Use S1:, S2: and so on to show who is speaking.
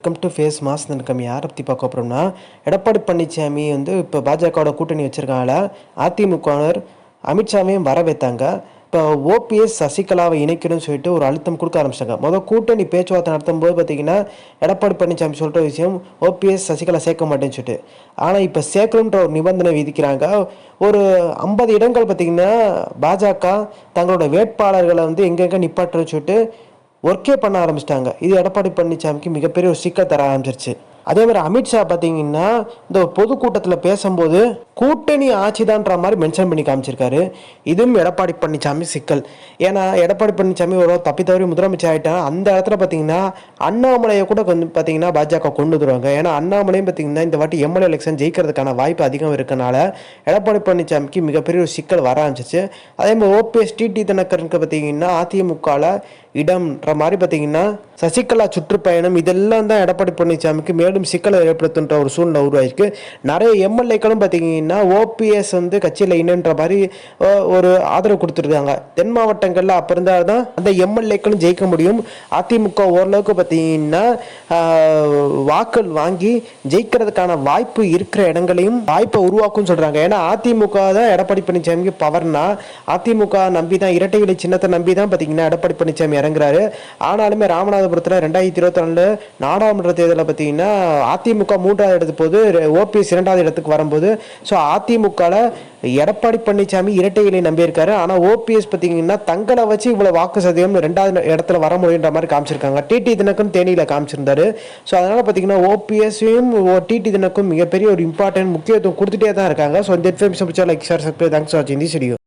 S1: Welcome to face mass நம்ம யாரை பற்றி பார்க்க போகிறோம்னா எடப்பாடி பழனிசாமி வந்து இப்போ பாஜகவோட கூட்டணி வச்சுருக்காங்கள அதிமுகவினர் அமித்ஷாவையும் வர வைத்தாங்க இப்போ ஓபிஎஸ் சசிகலாவை இணைக்கணும்னு சொல்லிட்டு ஒரு அழுத்தம் கொடுக்க ஆரம்பிச்சிட்டாங்க முதல் கூட்டணி பேச்சுவார்த்தை நடத்தும் போது பார்த்தீங்கன்னா எடப்பாடி பழனிசாமி சொல்கிற விஷயம் ஓபிஎஸ் சசிகலா சேர்க்க மாட்டேன்னு சொல்லிட்டு. ஆனால் இப்போ சேர்க்கணுன்ற ஒரு நிபந்தனை விதிக்கிறாங்க. ஒரு ஐம்பது இடங்கள் பார்த்தீங்கன்னா பாஜக தங்களோட வேட்பாளர்களை வந்து எங்கெங்கே நிப்பாட்டுறன்னு சொல்லிட்டு ஒர்க்கே பண்ண ஆரம்பிச்சிட்டாங்க. இது எடப்பாடி பழனிசாமிக்கு மிகப்பெரிய ஒரு சிக்கல் தர ஆரம்பிச்சிருச்சு. அதே மாதிரி அமித்ஷா பார்த்தீங்கன்னா இந்த பொதுக்கூட்டத்தில் பேசும்போது கூட்டணி ஆட்சிதான்ற மாதிரி மென்ஷன் பண்ணி காமிச்சிருக்காரு. இதுவும் எடப்பாடி பழனிசாமி சிக்கல். ஏன்னா எடப்பாடி பழனிசாமி ஒரு தப்பி தவறி முதலமைச்சர் ஆகிட்டாங்க அந்த இடத்துல பார்த்தீங்கன்னா அண்ணாமலையை கூட கொஞ்சம் பார்த்தீங்கன்னா பாஜக கொண்டு வந்துருவாங்க. ஏன்னா அண்ணாமலையும் பார்த்தீங்கன்னா இந்த வாட்டி எம்எல்ஏ எலெக்ஷன் ஜெயிக்கிறதுக்கான வாய்ப்பு அதிகம் இருக்கனால எடப்பாடி பழனிசாமிக்கு மிகப்பெரிய ஒரு சிக்கல் வர ஆரம்பிச்சிச்சு அதே மாதிரி ஓபிஎஸ் டிடி தினகரனுக்கு பார்த்தீங்கன்னா அதிமுகவில் இடம்ன்ற மாதிரி பார்த்தீங்கன்னா சசிகலா சுற்றுப்பயணம் இதெல்லாம் தான் எடப்பாடி பழனிசாமிக்கு மேலும் சிக்கலை ஏற்படுத்துன்ற ஒரு சூழ்நிலை உருவாயிருக்கு. நிறைய எம்எல்ஏக்களும் பார்த்தீங்கன்னா ஓபிஎஸ் வந்து கட்சியில் இணைன்ற மாதிரி ஒரு ஆதரவு கொடுத்துருக்காங்க. தென் மாவட்டங்களில் அப்போ இருந்தால் தான் அந்த எம்எல்ஏக்களும் ஜெயிக்க முடியும். அதிமுக ஓரளவுக்கு பார்த்தீங்கன்னா வாக்கள் வாங்கி ஜெயிக்கிறதுக்கான வாய்ப்பு இருக்கிற இடங்களையும் வாய்ப்பை உருவாக்கும்னு சொல்கிறாங்க ஏன்னா அதிமுக தான் எடப்பாடி பழனிசாமிக்கு பவர்னா அதிமுக நம்பி தான் இரட்டை இலை சின்னத்தை நம்பி தான் பார்த்தீங்கன்னா எடப்பாடி பழனிசாமி இறங்குறாரு. ஆனாலுமே ராமநாத ராமநாதபுரத்தில் ரெண்டாயிரத்தி இருபத்தி நாலு நாடாளுமன்ற தேர்தலில் பார்த்தீங்கன்னா அதிமுக மூன்றாவது இடத்துக்கு போது ஓபிஎஸ் இரண்டாவது இடத்துக்கு வரும்போது ஸோ அதிமுகவில் எடப்பாடி பழனிசாமி இரட்டை இலை நம்பியிருக்காரு. ஆனால் ஓபிஎஸ் பார்த்தீங்கன்னா தங்களை வச்சு இவ்வளோ வாக்கு சதவீதம் ரெண்டாவது இடத்துல வர முடியுன்ற மாதிரி காமிச்சிருக்காங்க. டிடி தினக்கும் தேனியில் காமிச்சிருந்தாரு. ஸோ அதனால் பார்த்தீங்கன்னா ஓபிஎஸ்ஸையும் டிடி தினக்கும் மிகப்பெரிய ஒரு இம்பார்ட்டன்ட் முக்கியத்துவம் கொடுத்துட்டே தான் இருக்காங்க. ஸோ இந்த இன்ஃபர்மேஷன் பிடிச்சா லைக் சார் சப்ஸ்கிரைப் தேங்க்ஸ் வாட்சிங் தி வீடியோ